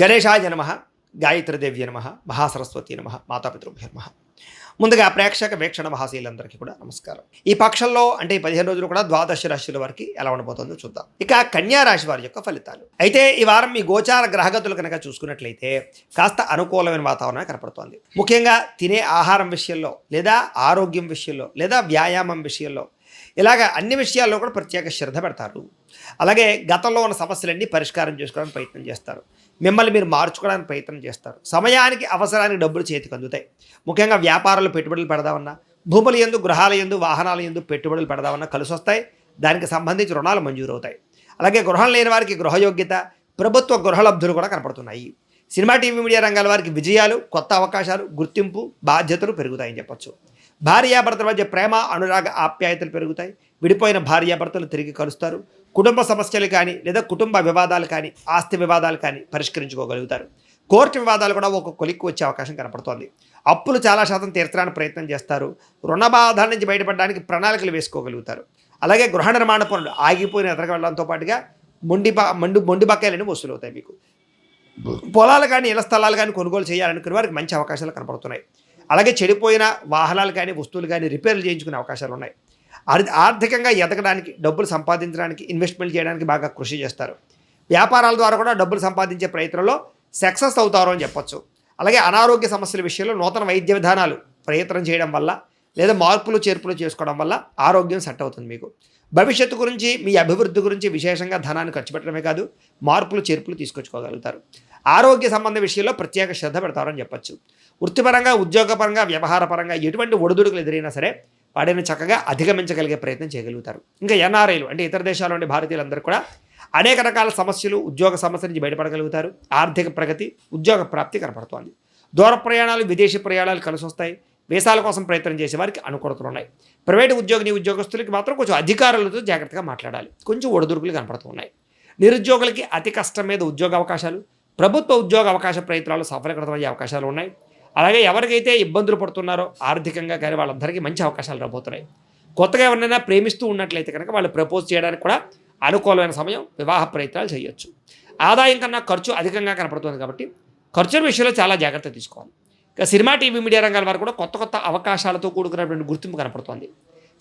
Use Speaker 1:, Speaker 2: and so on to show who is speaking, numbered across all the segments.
Speaker 1: గణేశాయ నమ గాయత్రిదేవ్య నమ మహాసరస్వతి నమ మాతాపితృభ్య నమ. ముందుగా ప్రేక్షక వీక్షణ మహాశీలందరికీ కూడా నమస్కారం. ఈ పక్షంలో అంటే ఈ పదిహేను రోజులు కూడా ద్వాదశ రాశుల వారికి ఎలా ఉండబోతుందో చూద్దాం. ఇక కన్యా రాశి వారి యొక్క ఫలితాలు. అయితే ఈ వారం మీ గోచార గ్రహగతులు కనుక చూసుకున్నట్లయితే కాస్త అనుకూలమైన వాతావరణం కనపడుతోంది. ముఖ్యంగా తినే ఆహారం విషయంలో లేదా ఆరోగ్యం విషయంలో లేదా వ్యాయామం విషయంలో ఇలాగ అన్ని విషయాల్లో కూడా ప్రత్యేక శ్రద్ధ పెడతారు. అలాగే గతంలో ఉన్న సమస్యలన్నీ పరిష్కారం చేసుకోవడానికి ప్రయత్నం చేస్తారు. మిమ్మల్ని మీరు మార్చుకోవడానికి ప్రయత్నం చేస్తారు. సమయానికి అవసరానికి డబ్బులు చేతికి అందుతాయి. ముఖ్యంగా వ్యాపారాలు పెట్టుబడులు పెడదామన్నా భూముల ఎందు గృహాల ఎందు వాహనాల ఎందు పెట్టుబడులు పెడదామన్నా కలిసి వస్తాయి. దానికి సంబంధించి రుణాలు మంజూరు అవుతాయి. అలాగే గృహం లేని వారికి గృహయోగ్యత ప్రభుత్వ గృహలబ్ధులు కూడా కనపడుతున్నాయి. సినిమా టీవీ మీడియా రంగాల వారికి విజయాలు కొత్త అవకాశాలు గుర్తింపు బాధ్యతలు పెరుగుతాయని చెప్పొచ్చు. భార్యాభర్తల మధ్య ప్రేమ అనురాగ ఆప్యాయతలు పెరుగుతాయి. విడిపోయిన భార్యాభర్తలు తిరిగి కలుస్తారు. కుటుంబ సమస్యలు కానీ లేదా కుటుంబ వివాదాలు కానీ ఆస్తి వివాదాలు కానీ పరిష్కరించుకోగలుగుతారు. కోర్టు వివాదాలు కూడా ఒక కొలిక్కి వచ్చే అవకాశం కనపడుతోంది. అప్పులు చాలా శాతం తీర్చడానికి ప్రయత్నం చేస్తారు. రుణ బాధ నుంచి బయటపడడానికి ప్రణాళికలు వేసుకోగలుగుతారు. అలాగే గృహ నిర్మాణ పనులు ఆగిపోయిన ఎదరగ వెళ్ళడంతో పాటుగా మొండి మండు మొండి బకాయిలని వసూలవుతాయి మీకు. పొలాలు కానీ ఇళ్ళ స్థలాలు కానీ కొనుగోలు చేయాలనుకునే వారికి మంచి అవకాశాలు కనపడుతున్నాయి. అలాగే చెడిపోయిన వాహనాలు కానీ వస్తువులు కానీ రిపేర్లు చేయించుకునే అవకాశాలు ఉన్నాయి. ఆర్థికంగా ఎదగడానికి డబ్బులు సంపాదించడానికి ఇన్వెస్ట్మెంట్ చేయడానికి బాగా కృషి చేస్తారు. వ్యాపారాల ద్వారా కూడా డబ్బులు సంపాదించే ప్రయత్నంలో సక్సెస్ అవుతారు అని చెప్పొచ్చు. అలాగే అనారోగ్య సమస్యల విషయంలో నూతన వైద్య విధానాలు ప్రయత్నం చేయడం వల్ల లేదా మార్పులు చేర్పులు చేసుకోవడం వల్ల ఆరోగ్యం సెట్ అవుతుంది మీకు. భవిష్యత్తు గురించి మీ అభివృద్ధి గురించి విశేషంగా ధనాన్ని ఖర్చు పెట్టడమే కాదు మార్పులు చేర్పులు తీసుకొచ్చుకోగలుగుతారు. ఆరోగ్య సంబంధ విషయంలో ప్రత్యేక శ్రద్ధ పెడతారని చెప్పొచ్చు. వృత్తిపరంగా ఉద్యోగపరంగా వ్యవహారపరంగా ఎటువంటి ఒడిదుడుకులు ఎదురైనా సరే వాటిని చక్కగా అధిగమించగలిగే ప్రయత్నం చేయగలుగుతారు. ఇంకా ఎన్ఆర్ఐలు అంటే ఇతర దేశాల నుండి భారతీయులందరూ కూడా అనేక రకాల సమస్యలు ఉద్యోగ సమస్య నుంచి బయటపడగలుగుతారు. ఆర్థిక ప్రగతి ఉద్యోగ ప్రాప్తి కనపడుతోంది. దూర ప్రయాణాలు విదేశీ ప్రయాణాలు కలిసి వస్తాయి వేసాల కోసం ప్రయత్నం చేసే వారికి అనుకూలతలు ఉన్నాయి. ప్రైవేటు ఉద్యోగిని ఉద్యోగస్తులకి మాత్రం కొంచెం అధికారులతో జాగ్రత్తగా మాట్లాడాలి. కొంచెం ఒడిదుడుకులు కనపడుతున్నాయి. నిరుద్యోగులకి అతి కష్టం మీద ఉద్యోగ అవకాశాలు ప్రభుత్వ ఉద్యోగ అవకాశ ప్రయత్నాలు సఫలీకృతమయ్యే అవకాశాలు ఉన్నాయి. అలాగే ఎవరికైతే ఇబ్బందులు పడుతున్నారో ఆర్థికంగా కానీ వాళ్ళందరికీ మంచి అవకాశాలు రాబోతున్నాయి. కొత్తగా ఎవరినైనా ప్రేమిస్తూ ఉన్నట్లయితే కనుక వాళ్ళు ప్రపోజ్ చేయడానికి కూడా అనుకూలమైన సమయం వివాహ ప్రయత్నాలు చేయొచ్చు. ఆదాయం కన్నా ఖర్చు అధికంగా కనపడుతుంది కాబట్టి ఖర్చుల విషయంలో చాలా జాగ్రత్త తీసుకోవాలి. ఇక సినిమా టీవీ మీడియా రంగాల వారు కూడా కొత్త కొత్త అవకాశాలతో కూడుకున్నటువంటి గుర్తింపు కనపడుతోంది.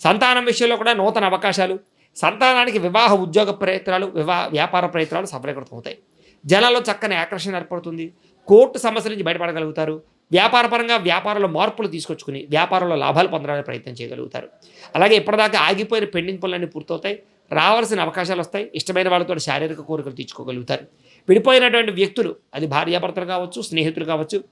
Speaker 1: సంతానం విషయంలో కూడా నూతన అవకాశాలు సంతానానికి వివాహ ఉద్యోగ ప్రయత్నాలు వివాహ వ్యాపార ప్రయత్నాలు సఫలీకృతం అవుతాయి జనాల్లో చక్కని ఆకర్షణ ఏర్పడుతుంది. కోర్టు సమస్య నుంచి బయటపడగలుగుతారు. వ్యాపారపరంగా వ్యాపారంలో మార్పులు తీసుకొచ్చుకుని వ్యాపారంలో లాభాలు పొందడానికి ప్రయత్నం చేయగలుగుతారు. అలాగే ఇప్పటిదాకా ఆగిపోయిన పెండింగ్ పనులన్నీ పూర్తవుతాయి. రావాల్సిన అవకాశాలు వస్తాయి. ఇష్టమైన వాళ్ళతో శారీరక కోరికలు తీర్చుకోగలుగుతారు. విడిపోయినటువంటి వ్యక్తులు అది భార్యాభర్తలు కావచ్చు స్నేహితులు కావచ్చు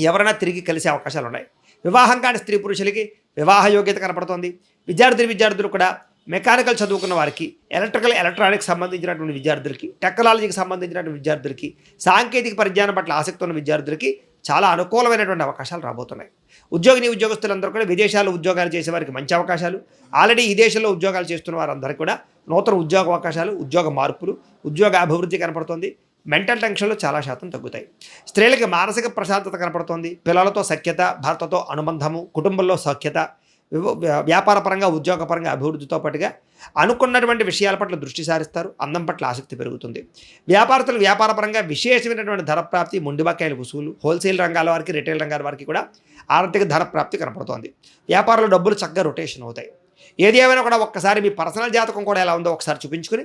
Speaker 1: ఎవరైనా తిరిగి కలిసే అవకాశాలు ఉన్నాయి. వివాహం కాని స్త్రీ పురుషులకి వివాహ యోగ్యత కనపడుతోంది. విద్యార్థి విద్యార్థులు కూడా మెకానికల్ చదువుకున్న వారికి ఎలక్ట్రికల్ ఎలక్ట్రానిక్స్ సంబంధించినటువంటి విద్యార్థులకి టెక్నాలజీకి సంబంధించినటువంటి విద్యార్థులకి సాంకేతిక పరిజ్ఞానం పట్ల ఆసక్తి ఉన్న విద్యార్థులకి చాలా అనుకూలమైనటువంటి అవకాశాలు రాబోతున్నాయి. ఉద్యోగిని ఉద్యోగస్తులందరూ కూడా విదేశాల్లో ఉద్యోగాలు చేసే వారికి మంచి అవకాశాలు. ఆల్రెడీ ఈ దేశంలో ఉద్యోగాలు చేస్తున్న వారందరికీ కూడా నూతన ఉద్యోగ అవకాశాలు ఉద్యోగ మార్పులు ఉద్యోగ అభివృద్ధి కనపడుతుంది. మెంటల్ టెన్షన్లు చాలా శాతం తగ్గుతాయి. స్త్రీలకి మానసిక ప్రశాంతత కనపడుతోంది. పిల్లలతో సఖ్యత భర్తతో అనుబంధము కుటుంబంలో సఖ్యత వ్యాపారపరంగా ఉద్యోగపరంగా అభివృద్ధితో పాటుగా అనుకున్నటువంటి విషయాల పట్ల దృష్టి సారిస్తారు అందం పట్ల ఆసక్తి పెరుగుతుంది. వ్యాపారస్తులు వ్యాపారపరంగా విశేషమైనటువంటి ధర ప్రాప్తి మొండిబకాయల వసూలు హోల్సేల్ రంగాల వారికి రిటైల్ రంగాల వారికి కూడా ఆర్థిక ధర ప్రాప్తి కనపడుతోంది. వ్యాపారంలో డబ్బులు చక్కగా రొటేషన్ అవుతాయి. ఏది ఏమైనా కూడా ఒక్కసారి మీ పర్సనల్ జాతకం కూడా ఎలా ఉందో ఒకసారి చూపించుకుని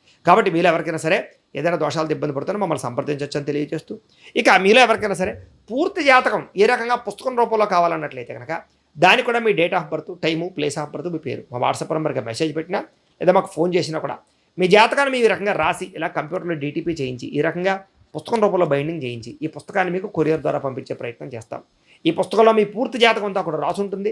Speaker 1: కాబట్టి మీలో ఎవరికైనా సరే ఏదైనా దోషాలతో ఇబ్బంది పడుతున్నా మమ్మల్ని సంప్రదించవచ్చు అని తెలియజేస్తూ ఇక మీలో ఎవరికైనా సరే పూర్తి జాతకం ఏ రకంగా పుస్తకం రూపంలో కావాలన్నట్లయితే కనుక దానికి కూడా మీ date of birth time place of birth మీ పేరు. మా వాట్సాప్ నెంబర్కి మెసేజ్ పెట్టినా లేదా మాకు ఫోన్ చేసినా కూడా మీ జాతకాన్ని మీ ఈ రకంగా రాసి ఇలా కంప్యూటర్లో డీటీపీ చేయించి ఈ రకంగా పుస్తకం రూపంలో బైండింగ్ చేయించి ఈ పుస్తకాన్ని మీకు కొరియర్ ద్వారా పంపించే ప్రయత్నం చేస్తాం. ఈ పుస్తకంలో మీ పూర్తి జాతకం అంతా కూడా రాసి ఉంటుంది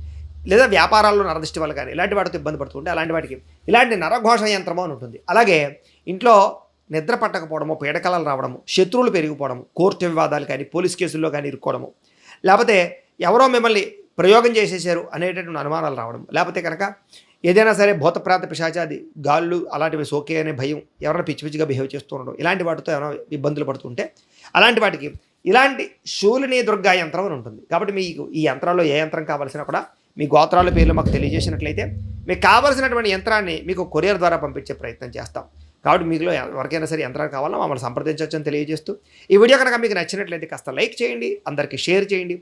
Speaker 1: లేదా వ్యాపారాల్లో నరదృష్టి వల్ల కానీ ఇలాంటి వాటితో ఇబ్బంది పడుతుంటే అలాంటి వాటికి ఇలాంటి నరఘోష యంత్రము అని ఉంటుంది. అలాగే ఇంట్లో నిద్ర పట్టకపోవడము పీడకలలు రావడము శత్రువులు పెరిగిపోవడము కోర్టు వివాదాలు కానీ పోలీస్ కేసుల్లో కానీ ఇరుక్కోవడము. లేకపోతే ఎవరో మిమ్మల్ని ప్రయోగం చేసేసారు అనేటటువంటి అనుమానాలు రావడం లేకపోతే కనుక ఏదైనా సరే భూతప్రాత పిశాచాది గాళ్ళు అలాంటివి సోకే అనే భయం ఎవరైనా పిచ్చి పిచ్చిగా బిహేవ్ చేస్తూ ఉండడం ఇలాంటి వాటితో ఏమైనా ఇబ్బందులు పడుతుంటే అలాంటి వాటికి ఇలాంటి శూలిని దుర్గా యంత్రం అని ఉంటుంది. కాబట్టి మీకు ఈ యంత్రాల్లో ఏ యంత్రం కావాల్సినా కూడా మీ గోత్రాల పేర్లు మాకు తెలియజేసినట్లయితే మీకు కావాల్సినటువంటి యంత్రాన్ని మీకు కొరియర్ ద్వారా పంపించే ప్రయత్నం చేస్తాం. కాబట్టి మీకులో ఎవరికైనా సరే యంత్రాలు కావాలో మమ్మల్ని సంప్రదించవచ్చు అని తెలియజేస్తూ ఈ వీడియో కనుక మీకు నచ్చినట్లయితే కాస్త లైక్ చేయండి అందరికీ షేర్ చేయండి.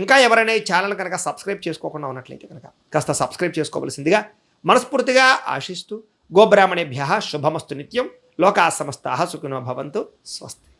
Speaker 1: ఇంకా ఎవరైనా ఈ ఛానల్ కనుక సబ్స్క్రైబ్ చేసుకోకుండా ఉన్నట్లయితే కనుక కాస్త సబ్స్క్రైబ్ చేసుకోవలసిందిగా మనస్ఫూర్తిగా ఆశిస్తూ గోబ్రాహ్మణేభ్య శుభమస్తు నిత్యం. లోకా సమస్తా సుఖినో భవంతు. స్వస్తి.